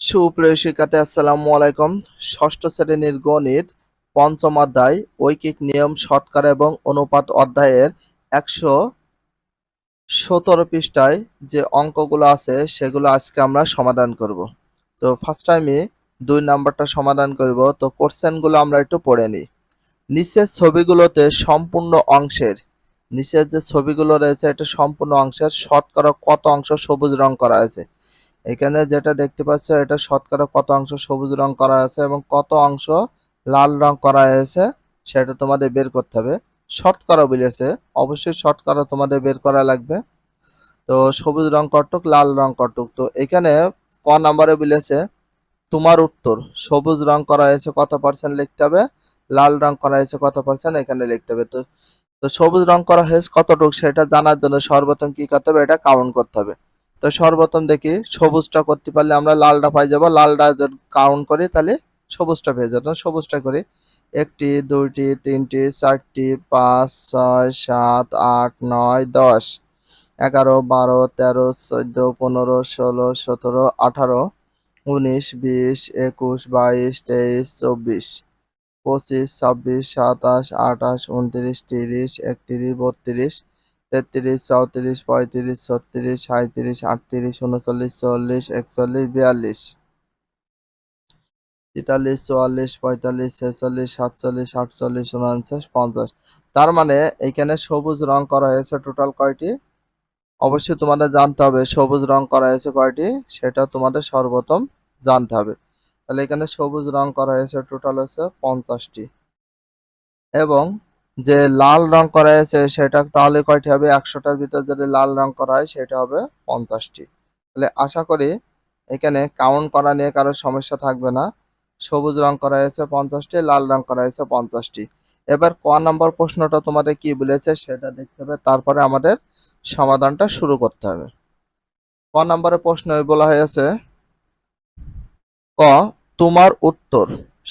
সুপ্রিয় শিক্ষার্থী, আসসালামু আলাইকুম। ষষ্ঠ শ্রেণির গণিত, পঞ্চম অধ্যায়, ঐকিক নিয়ম, শতকরা এবং অনুপাত অধ্যায়ের একশো সতেরো পৃষ্ঠায় যে অঙ্কগুলো আছে, সেগুলো আজকে আমরা সমাধান করব। তো ফার্স্ট টাইমে দুই নাম্বারটা সমাধান করব। তো কোশ্চেনগুলো আমরা একটু পড়ে নিই। নিচের ছবিগুলোতে সম্পূর্ণ অংশের, নিচের যে ছবিগুলো রয়েছে, এটা সম্পূর্ণ অংশের, শতকরা কত অংশ সবুজ রং করা আছে এখানে যেটা দেখতে পাচ্ছ, এটা শতকরা কত অংশ সবুজ রং করা আছে এবং কত অংশ লাল রং করা হয়েছে সেটা তোমাদের বের করতে হবে। শতকরা বলেছে, অবশ্যই শতকরা তোমাদের বের করা লাগবে। তো সবুজ রং কটুক লাল রং কটুক তো এখানে ক নাম্বারে বলেছে, তোমার উত্তর, সবুজ রং করা হয়েছে কত পার্সেন্ট লিখতে হবে, লাল রং করা হয়েছে কত পার্সেন্ট এখানে লিখতে হবে। তো তো সবুজ রং করা হয়েছে কতটুক সেটা জানার জন্য সর্বপ্রথম কি করতে হবে, এটা কাউন্ট করতে হবে। তো সর্বপ্রথম দেখি, সবুজটা করতে পারলে আমরা লালটা পাই যাব। লালটা কাউন্ট করি তাহলে সবুজটা পেয়ে যাব। সবুজটা করি। একটি, দুইটি, তিনটি, চারটি, পাঁচ, ছয়, সাত, আট, নয়, দশ, এগারো, বারো, তেরো, চোদ্দ, পনেরো, ষোলো, সতেরো, আঠারো, উনিশ, বিশ, একুশ, বাইশ, তেইশ, চব্বিশ, পঁচিশ, ছাব্বিশ, সাতাশ, আঠাশ, উনত্রিশ, তিরিশ, একত্রিশ, বত্রিশ তেত্রিশ, চৌত্রিশ, পঁয়ত্রিশ, ছত্রিশ সাঁত্রিশ আটত্রিশ, উনচল্লিশ চল্লিশ একচল্লিশ, বিয়াল্লিশ। তেতাল্লিশ, চুয়াল্লিশ, পঁয়তাল্লিশ, ছেচল্লিশ, সাতচল্লিশ, আটচল্লিশ, উনপঞ্চাশ, পঞ্চাশ। তার মানে এখানে সবুজ রং করা হয়েছে টোটাল কয়টি? অবশ্যই তোমাদের জানতে হবে, সবুজ রং করা হয়েছে কয়টি? সেটা তোমাদের সর্বপ্রথম জানতে হবে। তাহলে এখানে সবুজ রং করা হয়েছে টোটাল হচ্ছে পঞ্চাশটি। এবং যে লাল রং করা হয়েছে সেটা তাহলে কয়টি হবে? একশোটার ভিতর যদি লাল রং করা হয়, সেটা হবে পঞ্চাশটি। তাহলে আশা করি এখানে কাউন্ট করা নিয়ে কারও সমস্যা থাকবে না। সবুজ রং করা হয়েছে পঞ্চাশটি, লাল রং করা হয়েছে পঞ্চাশটি। এবার ক নম্বর প্রশ্নটা তোমাদের কি বলেছে সেটা দেখতে হবে, তারপরে আমাদের সমাধানটা শুরু করতে হবে। ক নম্বরের প্রশ্ন বলা হয়েছে, ক, তোমার উত্তর।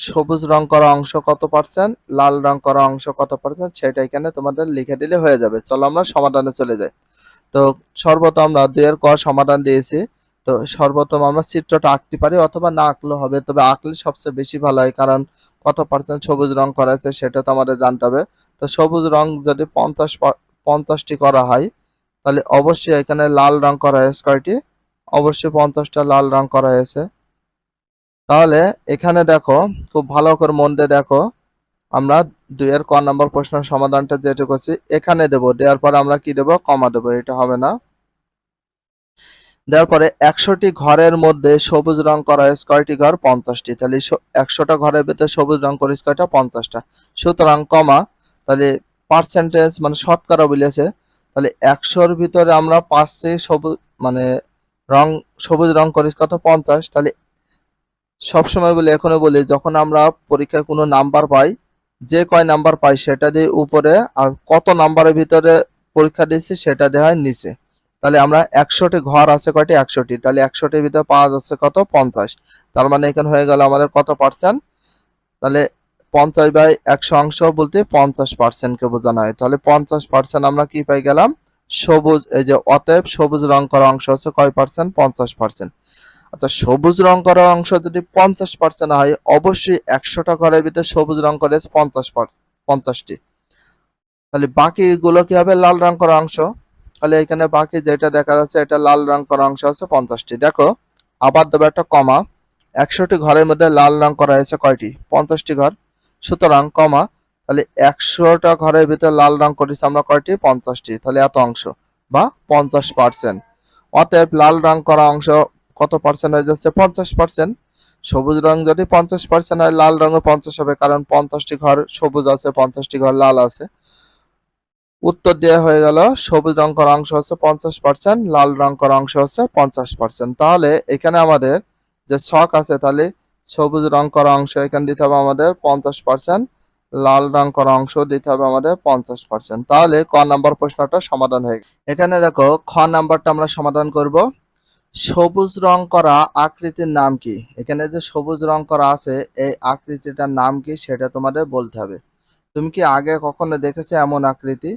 সবুজ রং করা অংশ কত পার্সেন্ট লাল রং করা অংশ কত পার্সেন্ট সেটা এখানে তোমাদের লিখে দিলে হয়ে যাবে। চলো আমরা সমাধানে চলে যাই। তো সর্বপ্রথম আমরা দুইয়ের ক সমাধান দিয়েছি। তো সর্বপ্রথম আমরা চিত্রটা আঁকতে পারি অথবা না আঁকলেও হবে, তবে আঁকলে সবচেয়ে বেশি ভালো হয়, কারণ কত পার্সেন্ট সবুজ রং করা আছে সেটা তো আমাদের জানতে হবে। তো সবুজ রং যদি পঞ্চাশ পঞ্চাশটি করা হয়, তাহলে অবশ্যই এখানে লাল রং করা হয়েছে কয়টি? অবশ্যই পঞ্চাশটা লাল রং করা হয়েছে তাহলে এখানে দেখো, খুব ভালো করে মন দিয়ে দেখো, আমরা দুইয়ের ক নম্বর প্রশ্নের সমাধানটা যেটা করছি, এখানে দেব, দেওয়ার পর আমরা কি দেব? কমা দেব, এটা হবে না। দেওয়ার পরে একশোটি ঘরের মধ্যে সবুজ রং করা হয়েছে কয়টি ঘর পঞ্চাশটি, তাহলে একশোটা ঘরের ভিতরে সবুজ রং করেছে কয়টা পঞ্চাশটা। সুতরাং কমা, তাহলে পার্সেন্টেজ মানে শতকরা বলেছে, তাহলে একশোর ভিতরে আমরা পাঁচটি সবুজ মানে রং, সবুজ রং করিস কত পঞ্চাশ, তাহলে সবসময় বলি, এখনও বলি, যখন আমরা পরীক্ষায় কোনো নাম্বার পাই, যে কয় নাম্বার পাই, সেটা দিয়ে উপরে, আর কত নাম্বারের ভিতরে পরীক্ষা দিয়েছি, সেটা দেওয়া হয় নিচে। তাহলে আমরা একশোটি ঘর আছে কয়টি? একশোটি। তাহলে একশোটির ভিতরে পাওয়া যাচ্ছে কত? পঞ্চাশ। তার মানে এখানে হয়ে গেল আমাদের কত পার্সেন্ট তাহলে পঞ্চাশ বাই একশো অংশ বলতে পঞ্চাশ পার্সেন্টকে বোঝানো হয়। তাহলে পঞ্চাশ পার্সেন্ট আমরা কি পাই গেলাম? সবুজ, এই যে অতএব সবুজ রং করা অংশ হচ্ছে কয় পার্সেন্ট পঞ্চাশ পার্সেন্ট আচ্ছা সবুজ রং করা অংশ যদি পঞ্চাশ পার্সেন্ট হয়, অবশ্যই একশোটা ঘরের ভিতরে সবুজ রং করে পঞ্চাশ পঞ্চাশটি। তাহলে বাকিগুলো কি হবে? লাল রং করা অংশ। তাহলে এখানে বাকি যেটা দেখা যাচ্ছে, এটা লাল রং করা অংশ আছে পঞ্চাশটি। দেখো, আবার দেবো একটা কমা। একশোটি ঘরের মধ্যে লাল রং করা হয়েছে কয়টি? পঞ্চাশটি ঘর। সুতরাং কমা, তাহলে একশোটা ঘরের ভিতরে লাল রং করেছি আমরা কয়টি? পঞ্চাশটি। তাহলে এত অংশ বা পঞ্চাশ পার্সেন্ট অতএব লাল রং করা অংশ কত পার্সেন্ট হয়ে যাচ্ছে? পঞ্চাশ পার্সেন্ট সবুজ রং যদি পঞ্চাশ পার্সেন্ট হয়, লাল রঙে পঞ্চাশ হবে, কারণ পঞ্চাশটি ঘর সবুজ আছে, পঞ্চাশটি ঘর লাল আছে। উত্তর দেওয়া হয়ে গেল, সবুজ রং করা অংশ হচ্ছে পঞ্চাশ পার্সেন্ট লাল রং করা অংশ হচ্ছে পঞ্চাশ পার্সেন্ট তাহলে এখানে আমাদের যে শখ আছে, তাহলে সবুজ রং করা অংশ এখানে দিতে হবে আমাদের পঞ্চাশ পার্সেন্ট লাল রং করা অংশ দিতে হবে আমাদের পঞ্চাশ পার্সেন্ট তাহলে ক নাম্বার প্রশ্নটা সমাধান হয়ে এখানে দেখো, খ নাম্বারটা আমরা সমাধান করব। সবুজ রং করা আকৃতির নাম কি? এখানে যে সবুজ রং করা আছে, এই আকৃতিটার নাম কি সেটা তোমাদের বলতে হবে। তুমি কি আগে কখনো দেখেছ এমন আকৃতি?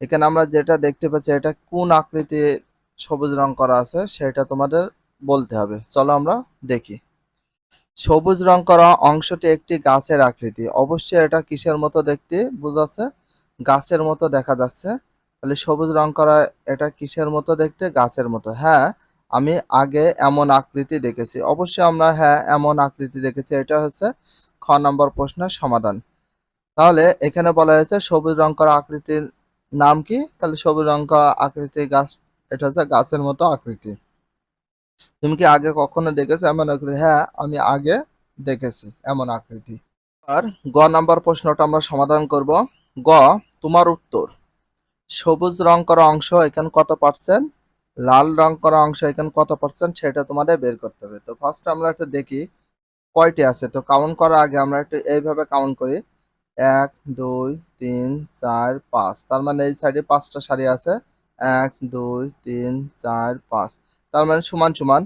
এখানে আমরা যেটা দেখতে পাচ্ছি, এটা কোন আকৃতি সবুজ রং করা আছে সেটা তোমাদের বলতে হবে। চলো আমরা দেখি। সবুজ রং করা অংশটি একটি গাছের আকৃতি। অবশ্যই এটা কিসের মতো দেখতে বোঝাচ্ছে? গাছের মতো দেখা যাচ্ছে। তাহলে সবুজ রং করা এটা কিসের মতো দেখতে? গাছের মতো। হ্যাঁ আমি আগে এমন আকৃতি দেখেছি। অবশ্যই আমরা হ্যাঁ এমন আকৃতি দেখেছি। এটা হচ্ছে খ নম্বর প্রশ্নের সমাধান। তাহলে এখানে বলা হয়েছে সবুজ রং করা আকৃতির নাম কি? তাহলে সবুজ রং করা আকৃতি গাছ, এটা হচ্ছে গাছের মতো আকৃতি। তুমি কি আগে কখনো দেখেছ? এমন আকৃতি হ্যাঁ আমি আগে দেখেছি এমন আকৃতি। আর গ নাম্বার প্রশ্নটা আমরা সমাধান করব। গ, তোমার উত্তর। সবুজ রং করা অংশ এখানে কত পার্সেন্ট লাল রং করা অংশ এখানে কত পার্সেন্ট সেটা তোমাদের বের করতে হবে। তো ফার্স্ট আমরা একটা দেখি কয়টি আছে। তো কাউন্ট করার আগে আমরা একটু এইভাবে কাউন্ট করি। এক, দুই, তিন, চার, পাঁচ। তার মানে এই সাইডে পাঁচটা সারি আছে। এক, দুই, তিন, চার, পাঁচ। তার মানে সমান সমান।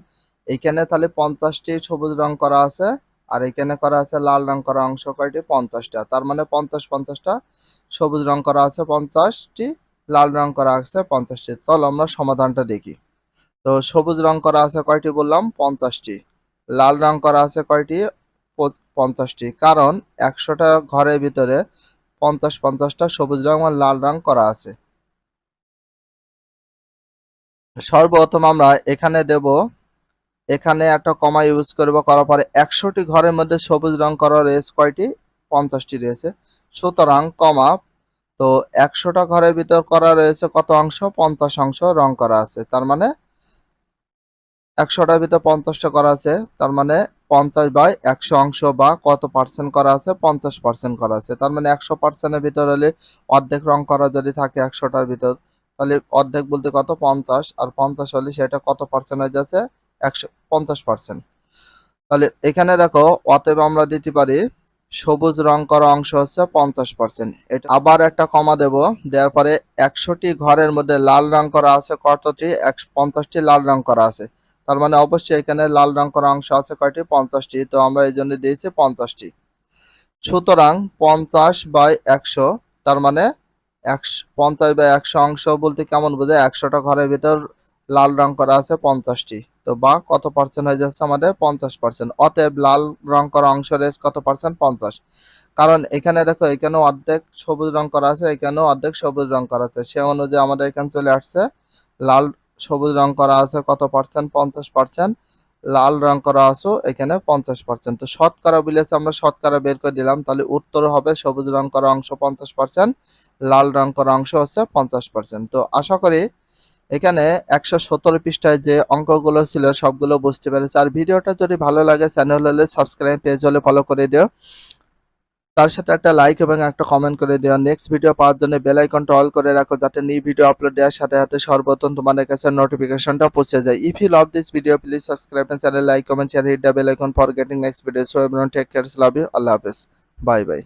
এইখানে তাহলে পঞ্চাশটি সবুজ রং করা আছে আর এখানে করা আছে লাল রং করা অংশ কয়টি? পঞ্চাশটা। তার মানে পঞ্চাশ পঞ্চাশটা সবুজ রং করা আছে। পঞ্চাশটি লাল রং করা আছে, পঞ্চাশটি। চলো আমরা সমাধানটা দেখি। তো সবুজ রং করা আছে কয়টি বললাম? পঞ্চাশটি। লাল রং করা আছে কয়টি? পঞ্চাশটি। কারণ একশোটা ঘরের ভিতরে পঞ্চাশ পঞ্চাশটা সবুজ রং আর লাল রং করা আছে। সর্বপ্রথম আমরা এখানে দেব, এখানে একটা কমা ইউজ করব করার পরে একশোটি ঘরের মধ্যে সবুজ রং করা রয়েছে কয়টি? পঞ্চাশটি রয়েছে। সুতরাং কমা তো একশোটা ঘরের ভিতর করা রয়েছে কত অংশ? পঞ্চাশ অংশ রং করা আছে। তার মানে একশোটার ভিতর পঞ্চাশটা করা আছে। তার মানে পঞ্চাশ বাই একশো অংশ বা কত পার্সেন্ট করা আছে? পঞ্চাশ পার্সেন্ট করা আছে। তার মানে একশো পার্সেন্টের ভিতর হলে অর্ধেক রং করা যদি থাকে একশোটার ভিতর, তাহলে অর্ধেক বলতে কত? পঞ্চাশ। আর পঞ্চাশ হলে সেটা কত পার্সেন্ট হয়ে যাচ্ছে একশো, পঞ্চাশ পার্সেন্ট তাহলে এখানে দেখো, অতএব আমরা দিতে পারি সবুজ রং করা অংশ হচ্ছে পঞ্চাশ পার্সেন্ট এটা আবার একটা কমা দেব। দেওয়ার পরে একশোটি ঘরের মধ্যে লাল রং করা আছে, কতটি? পঞ্চাশটি লাল রং করা আছে। তার মানে অবশ্যই এখানে লাল রং করা অংশ আছে কয়টি? পঞ্চাশটি। তো আমরা এই জন্য দিয়েছি পঞ্চাশটি। সুতরাং পঞ্চাশ বাই একশো, তার মানে একশো পঞ্চাশ বাই একশো অংশ বলতে কেমন বোঝায়? একশোটা ঘরের ভিতর লাল রং করা আছে পঞ্চাশটি। তো বা কত পার্সেন্ট হয়ে যাচ্ছে আমাদের? পঞ্চাশ পার্সেন্ট অতএব লাল রং করা অংশ রেস কত পার্সেন্ট পঞ্চাশ। কারণ এখানে দেখো, এখানেও অর্ধেক সবুজ রং করা আছে, এখানেও অর্ধেক সবুজ রং করা আছে। সে অনুযায়ী আমাদের এখানে চলে আসছে, লাল সবুজ রং করা আছে কত পার্সেন্ট পঞ্চাশ পার্সেন্ট লাল রং করা আছে এখানে পঞ্চাশ পার্সেন্ট তো শতকরা বিলেছে আমরা শতকরা বের করে দিলাম, তাহলে উত্তর হবে সবুজ রং করা অংশ পঞ্চাশ পার্সেন্ট লাল রং করা অংশ হচ্ছে পঞ্চাশ পার্সেন্ট তো আশা করি এখানে একশো সতেরো পৃষ্ঠায় যে অঙ্কগুলো ছিল, সবগুলো বুঝতে পেরেছি। আর ভিডিওটা যদি ভালো লাগে চ্যানেল হলে সাবস্ক্রাইব পেজ হলে ফলো করে দিও। তার সাথে একটা লাইক এবং একটা কমেন্ট করে দিও। নেক্সট ভিডিও পাওয়ার জন্য বেল আইকনটা অল করে রাখো, যাতে নিউ ভিডিও আপলোড দেওয়ার সাথে সাথে সর্বপ্রথম তোমাদের কাছে নোটিফিকেশনটা পৌঁছে যায়। If you love this video please subscribe channel like comment share hit the bell icon for getting next video so everyone take care love you আল্লাহ হাফেজ বাই বাই